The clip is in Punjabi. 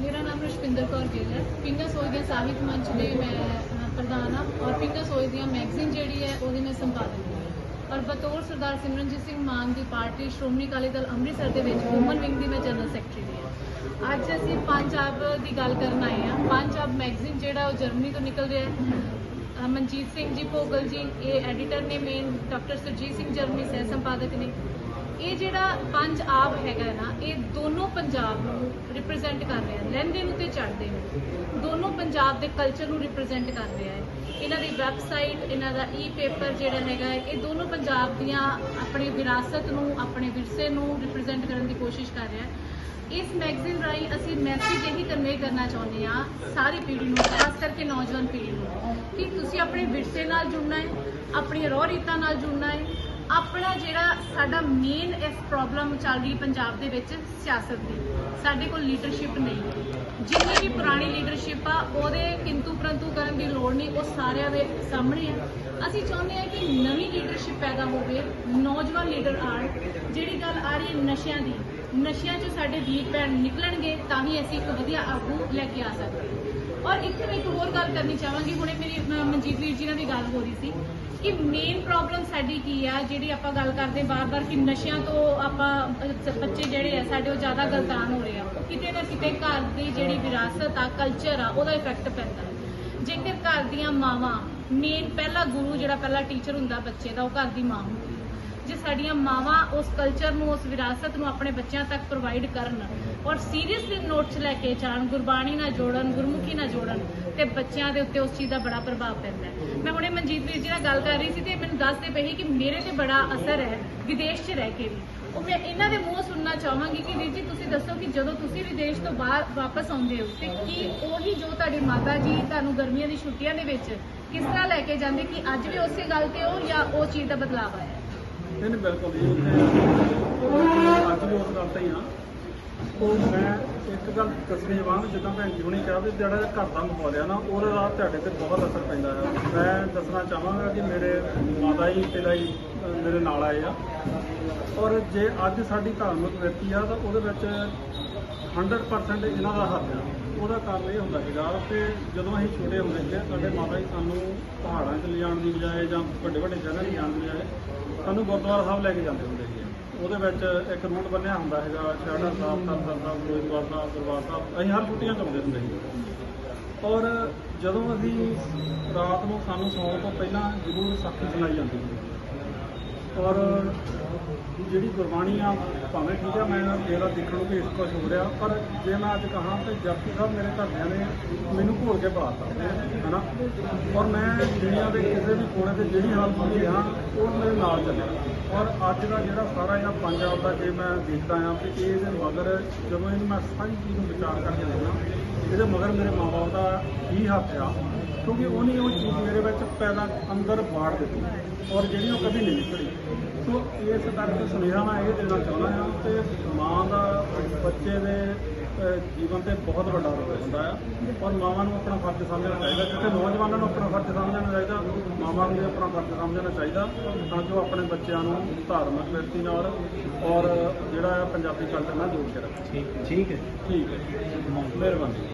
ਮੇਰਾ ਨਾਮ ਰਸ਼ਪਿੰਦਰ ਕੌਰ ਗਿੱਲ ਹੈ। ਪਿੰਗਾ ਸੋਇਦੀਆਂ ਸਾਹਿਤ ਮੰਚ ਦੇ ਮੈਂ ਪ੍ਰਧਾਨ ਹਾਂ ਔਰ ਪਿੰਗਾ ਸੋਇਦੀਆਂ ਮੈਗਜ਼ੀਨ ਜਿਹੜੀ ਹੈ ਉਹਦੀ ਮੈਂ ਸੰਪਾਦਕ ਹਾਂ। ਔਰ ਬਤੌਰ ਸਰਦਾਰ ਸਿਮਰਨਜੀਤ ਸਿੰਘ ਮਾਨ ਦੀ ਪਾਰਟੀ ਸ਼੍ਰੋਮਣੀ ਅਕਾਲੀ ਦਲ ਅੰਮ੍ਰਿਤਸਰ ਦੇ ਵਿੱਚ ਵੂਮਨ ਵਿੰਗ ਦੀ ਮੈਂ ਜਨਰਲ ਸੈਕਟਰੀ ਹਾਂ। ਅੱਜ ਅਸੀਂ ਪੰਜਾਬ ਦੀ ਗੱਲ ਕਰਨ ਆਏ ਹਾਂ। ਪੰਜਾਬ ਮੈਗਜ਼ੀਨ ਜਿਹੜਾ ਉਹ ਜਰਮਨੀ ਤੋਂ ਨਿਕਲ ਰਿਹਾ ਹੈ। ਮਨਜੀਤ ਸਿੰਘ ਜੀ, ਭੋਗਲ ਜੀ, ਇਹ ਐਡੀਟਰ ਨੇ main doctor Surjit Singh Germany ਸਹਿ ਸੰਪਾਦਕ ਨੇ। ਇਹ ਜਿਹੜਾ ਪੰਜ ਆਬ ਹੈਗਾ ਨਾ ਇਹ ਦੋਨੋਂ ਪੰਜਾਬ ਨੂੰ ਰਿਪਰੈਜ਼ੈਂਟ ਕਰ ਰਿਹਾ ਲਹਿੰਦੇ ਨੂੰ ਤੇ ਚੜ੍ਹਦੇ ਨੂੰ। ਦੋਨੋਂ ਪੰਜਾਬ ਦੇ ਕਲਚਰ ਨੂੰ ਰਿਪਰੈਜ਼ੈਂਟ ਕਰ ਰਿਹਾ ਹੈ। ਇਹਨਾਂ ਦੀ ਵੈਬਸਾਈਟ ਇਹਨਾਂ ਦਾ ਈ ਪੇਪਰ ਜਿਹੜਾ ਹੈਗਾ ਹੈ, ਇਹ ਦੋਨੋਂ ਪੰਜਾਬ ਦੀਆਂ ਆਪਣੀ ਵਿਰਾਸਤ ਨੂੰ ਆਪਣੇ ਵਿਰਸੇ ਨੂੰ ਰਿਪਰੈਜ਼ੈਂਟ ਕਰਨ ਦੀ ਕੋਸ਼ਿਸ਼ ਕਰ ਰਿਹਾ ਹੈ। ਇਸ ਮੈਗਜ਼ੀਨ ਰਾਹੀਂ ਅਸੀਂ ਮੈਸੇਜ ਇਹੀ ਕਨਵੇ ਕਰਨਾ ਚਾਹੁੰਦੇ ਹਾਂ ਸਾਰੀ ਪੀੜ੍ਹੀ ਨੂੰ ਖਾਸ ਕਰਕੇ ਨੌਜਵਾਨ ਪੀੜ੍ਹੀ ਨੂੰ ਕਿ ਤੁਸੀਂ ਆਪਣੇ ਵਿਰਸੇ ਨਾਲ ਜੁੜਨਾ ਹੈ ਆਪਣੀਆਂ ਰੋਹ ਰੀਤਾਂ ਨਾਲ ਜੁੜਨਾ ਹੈ ਆਪਣਾ ਜਿਹੜਾ ਸਾਡਾ ਮੇਨ ਇਸ ਪ੍ਰੋਬਲਮ ਚੱਲ ਰਹੀ ਪੰਜਾਬ ਦੇ ਵਿੱਚ ਸਿਆਸਤ ਦੀ, ਸਾਡੇ ਕੋਲ ਲੀਡਰਸ਼ਿਪ ਨਹੀਂ। ਜਿੰਨੀ ਵੀ ਪੁਰਾਣੀ ਲੀਡਰਸ਼ਿਪ ਆ, ਉਹਦੇ ਕਿੰਤੂ ਪ੍ਰੰਤੂ ਕਰਨ ਦੀ ਲੋੜ ਨਹੀਂ, ਉਹ ਸਾਰਿਆਂ ਦੇ ਸਾਹਮਣੇ ਆ। ਅਸੀਂ ਚਾਹੁੰਦੇ ਹਾਂ ਕਿ ਨਵੀਂ ਲੀਡਰਸ਼ਿਪ ਪੈਦਾ ਹੋਵੇ, ਨੌਜਵਾਨ ਲੀਡਰ ਆਣ, ਜਿਹੜੀ ਗੱਲ ਆ ਰਹੀ ਹੈ ਨਸ਼ਿਆਂ ਦੀ। ਨਸ਼ਿਆਂ ਚ ਸਾਡੇ ਵੀਰ ਭੈਣ ਨਿਕਲਣਗੇ, ਤਾਂ ਹੀ ਅਸੀਂ ਇੱਕ ਵਧੀਆ ਆਗੂ ਲੈ ਕੇ ਆ ਸਕਦੇ ਔਰ ਇੱਥੇ ਮੈਂ ਇੱਕ ਹੋਰ ਗੱਲ ਕਰਨੀ ਚਾਹਾਂਗੀ, ਹੁਣੇ ਮੇਰੀ ਮਨਜੀਤ ਵੀਰ ਜੀ ਨਾਲ ਵੀ ਗੱਲ ਹੋ ਰਹੀ ਸੀ। ਕਿ ਮੇਨ ਪ੍ਰੋਬਲਮ ਸਾਡੀ ਕੀ ਆ? ਜਿਹੜੀ ਆਪਾਂ ਗੱਲ ਕਰਦੇ ਬਾਰ-ਬਾਰ ਕਿ ਨਸ਼ਿਆਂ ਤੋਂ ਆਪਾਂ ਬੱਚੇ ਜਿਹੜੇ ਆ, ਸਾਡੇ ਉਹ ਜ਼ਿਆਦਾ ਗਲਤਾਨ ਹੋ ਰਹੇ ਆ। ਕਿਤੇ ਨਾ ਕਿਤੇ ਘਰ ਦੀ ਜਿਹੜੀ ਵਿਰਾਸਤ ਆ ਕਲਚਰ ਆ, ਉਹਦਾ ਇਫੈਕਟ ਪੈਂਦਾ। ਜੇਕਰ ਘਰ ਦੀਆਂ ਮਾਵਾਂ ਮੇਨ ਪਹਿਲਾ ਗੁਰੂ ਜਿਹੜਾ ਪਹਿਲਾ ਟੀਚਰ ਹੁੰਦਾ ਬੱਚੇ ਦਾ, ਉਹ ਘਰ ਦੀ ਮਾਂ ਹੁੰਦੀ ਜੇ ਸਾਡੀਆਂ ਮਾਵਾਂ ਉਸ ਕਲਚਰ ਨੂੰ, ਉਸ ਵਿਰਾਸਤ ਨੂੰ ਆਪਣੇ ਬੱਚਿਆਂ ਤੱਕ ਪ੍ਰੋਵਾਈਡ ਕਰਨ ਔਰ ਸੀਰੀਅਸਲੀ ਨੋਟਸ ਲੈ ਕੇ ਜਾਣ, ਗੁਰਬਾਣੀ ਨਾਲ ਜੋੜਨ, ਗੁਰਮੁਖੀ ਨਾਲ ਜੋੜਨ, ਤੇ ਬੱਚਿਆਂ ਦੇ ਉੱਤੇ ਉਸ ਚੀਜ਼ ਦਾ ਬੜਾ ਪ੍ਰਭਾਵ ਪੈਂਦਾ ਹੈ। ਮੈਂ ਹੁਣੇ ਮਨਜੀਤ ਵੀਰ ਜੀ ਨਾਲ ਗੱਲ ਕਰ ਰਹੀ ਸੀ ਤੇ ਮੈਨੂੰ ਦੱਸਦੇ ਪਏ ਸੀ ਕਿ ਮੇਰੇ ਤੇ ਬੜਾ ਅਸਰ ਹੈ, ਵਿਦੇਸ਼ 'ਚ ਰਹਿ ਕੇ ਵੀ। ਉਹ ਮੈਂ ਇਹਨਾਂ ਦੇ ਮੂੰਹ ਸੁਣਨਾ ਚਾਹਾਂਗੀ ਕਿ ਵੀਰ ਜੀ, ਤੁਸੀਂ ਦੱਸੋ ਕਿ ਜਦੋਂ ਤੁਸੀਂ ਵਿਦੇਸ਼ ਤੋਂ ਬਾਹਰ ਵਾਪਸ ਆਉਂਦੇ ਹੋ, ਤੇ ਕੀ ਉਹੀ ਜੋ ਤੁਹਾਡੀ ਮਾਤਾ ਜੀ ਤੁਹਾਨੂੰ ਗਰਮੀਆਂ ਦੀ ਛੁੱਟੀਆਂ ਦੇ ਵਿੱਚ ਕਿਸ ਤਰ੍ਹਾਂ ਲੈ ਕੇ ਜਾਂਦੇ, ਕਿ ਅੱਜ ਵੀ ਉਸੇ ਗੱਲ ਤੇ ਹੋ ਜਾਂ ਉਹ ਚੀਜ਼ ਦਾ ਬਦਲਾਅ ਆਇਆ? ਨਹੀਂ ਬਿਲਕੁਲ ਜੀ ਉੱਥੇ ਅੱਜ ਵੀ ਉਸ ਗੱਲ ਤੇ ਹੀ। ਆ ਉਹ ਮੈਂ ਇੱਕ ਗੱਲ ਦੱਸਣੀ ਜਵਾਨ ਜਿੱਦਾਂ ਭੈਣ ਜੀ ਹੁਣੀ ਕਿਹਾ ਵੀ ਜਿਹੜਾ ਘਰ ਦਾ ਮਾਹੌਲ ਆ ਨਾ, ਉਹਦਾ ਦਾ ਤੁਹਾਡੇ ਤੇ ਬਹੁਤ ਅਸਰ ਪੈਂਦਾ ਆ। ਮੈਂ ਦੱਸਣਾ ਚਾਹਾਂਗਾ ਕਿ ਮੇਰੇ ਮਾਤਾ ਜੀ, ਪਿਤਾ ਜੀ ਮੇਰੇ ਨਾਲ ਆਏ ਆ। ਔਰ ਜੇ ਅੱਜ ਸਾਡੀ ਧਾਰਮਿਕ ਵਿਰਤੀ ਆ, ਤਾਂ ਉਹਦੇ ਵਿੱਚ 100% ਇਹਨਾਂ ਦਾ ਹੱਥ ਆ। ਉਹਦਾ ਕਾਰਨ ਇਹ ਹੁੰਦਾ ਸੀਗਾ ਕਿ ਜਦੋਂ ਅਸੀਂ ਛੋਟੇ ਹੁੰਦੇ ਸੀ ਸਾਡੇ ਮਾਤਾ ਜੀ ਸਾਨੂੰ ਪਹਾੜਾਂ 'ਚ ਲਿਜਾਣ ਦੀ ਬਜਾਏ ਜਾਂ ਵੱਡੇ ਵੱਡੇ ਜਗ੍ਹਾ 'ਚ ਜਾਣ ਦੀ ਬਜਾਏ ਸਾਨੂੰ ਗੁਰਦੁਆਰਾ ਸਾਹਿਬ ਲੈ ਕੇ ਜਾਂਦੇ ਹੁੰਦੇ ਸੀ ਉਹਦੇ ਵਿੱਚ ਇੱਕ ਰੂਟ ਬੰਨਿਆ ਹੁੰਦਾ ਹੈਗਾ ਸ਼ਹਿੜਾ ਸਾਹਿਬ ਤਰਨਤਾਰਨ ਸਾਹਿਬ ਗੋਇੰਦਵਾਲ ਸਾਹਿਬ, ਦਰਬਾਰ ਸਾਹਿਬ, ਅਸੀਂ ਹਰ ਛੁੱਟੀਆਂ 'ਚ ਆਉਂਦੇ ਹੁੰਦੇ ਸੀ। ਔਰ ਜਦੋਂ ਅਸੀਂ ਰਾਤ ਨੂੰ ਸਾਨੂੰ ਸੌਣ ਤੋਂ ਪਹਿਲਾਂ ਜ਼ਰੂਰ ਸਾਖੀ ਸੁਣਾਈ ਜਾਂਦੀ ਸੀ। ਔਰ ਜਿਹੜੀ ਗੁਰਬਾਣੀ ਆ, ਭਾਵੇਂ ਠੀਕ ਆ, ਮੈਂ ਮੇਰਾ ਦੇਖਣ ਨੂੰ ਵੀ ਇਸ ਕੁਝ ਹੋ ਰਿਹਾ, ਪਰ ਜੇ ਮੈਂ ਅੱਜ ਕਹਾਂ ਤੇ ਜਪਜੀ ਸਾਹਿਬ ਮੇਰੇ ਘਰਦਿਆਂ ਨੇ ਮੈਨੂੰ ਘੋਲ ਕੇ ਪੜਾਤਾ ਹਨਾ? ਔਰ ਮੈਂ ਦੁਨੀਆ ਦੇ ਕਿਸੇ ਵੀ ਕੋਨੇ ਤੇ ਜਿਹੜੀ ਹਾਲਤ ਹੁੰਦੀ ਹਾਂ ਉਹ ਮੇਰੇ ਨਾਲ ਚੱਲਿਆ ਔਰ ਅੱਜ ਦਾ ਜਿਹੜਾ ਸਾਰਾ ਇਹ ਪੰਜਾਬ ਦਾ ਜੇ ਮੈਂ ਦੇਖਦਾ ਆ ਕਿ ਇਹਦੇ ਮਗਰ, ਜਦੋਂ ਇਹਨੂੰ ਮੈਂ ਸਾਰੀ ਚੀਜ਼ ਨੂੰ ਵਿਚਾਰ ਕਰਕੇ ਦੇਖਦਾ, ਇਹਦੇ ਮਗਰ ਮੇਰੇ ਮਾਪੇ ਦਾ ਹੀ ਹੱਥ ਆ ਕਿਉਂਕਿ ਉਹਨੇ ਉਹ ਚੀਜ਼ ਮੇਰੇ ਵਿੱਚ ਪੈਦਾ ਅੰਦਰ ਬਾੜ ਦਿੱਤੀ ਔਰ ਜਿਹੜੀ ਉਹ ਕਦੀ ਨਹੀਂ ਨਿਕਲੀ। ਸੋ ਇਸ ਕਰਕੇ ਸੁਨੇਹਾ ਮੈਂ ਇਹ ਦੇਣਾ ਚਾਹੁੰਦਾ ਹਾਂ ਕਿ ਮਾਂ ਦਾ ਬੱਚੇ ਦੇ ਜੀਵਨ ਤੇ ਬਹੁਤ ਵੱਡਾ ਰੋਲ ਹੁੰਦਾ ਆ ਔਰ ਮਾਵਾਂ ਨੂੰ ਆਪਣਾ ਫਰਜ਼ ਸਮਝਣਾ ਚਾਹੀਦਾ ਜਿੱਥੇ ਨੌਜਵਾਨਾਂ ਨੂੰ ਆਪਣਾ ਫਰਜ਼ ਸਮਝਣਾ ਚਾਹੀਦਾ ਮਾਵਾਂ ਨੂੰ ਵੀ ਆਪਣਾ ਫਰਜ਼ ਸਮਝਣਾ ਚਾਹੀਦਾ ਤਾਂ ਜੋ ਆਪਣੇ ਬੱਚਿਆਂ ਨੂੰ ਧਾਰਮਿਕ ਵਿਰਤੀ ਨਾਲ ਔਰ ਜਿਹੜਾ ਪੰਜਾਬੀ ਕਲਚਰ ਨਾਲ ਜੋੜ ਕੇ ਰੱਖੇ। ਠੀਕ ਠੀਕ ਹੈ। ਠੀਕ ਹੈ। ਮਿਹਰਬਾਨੀ।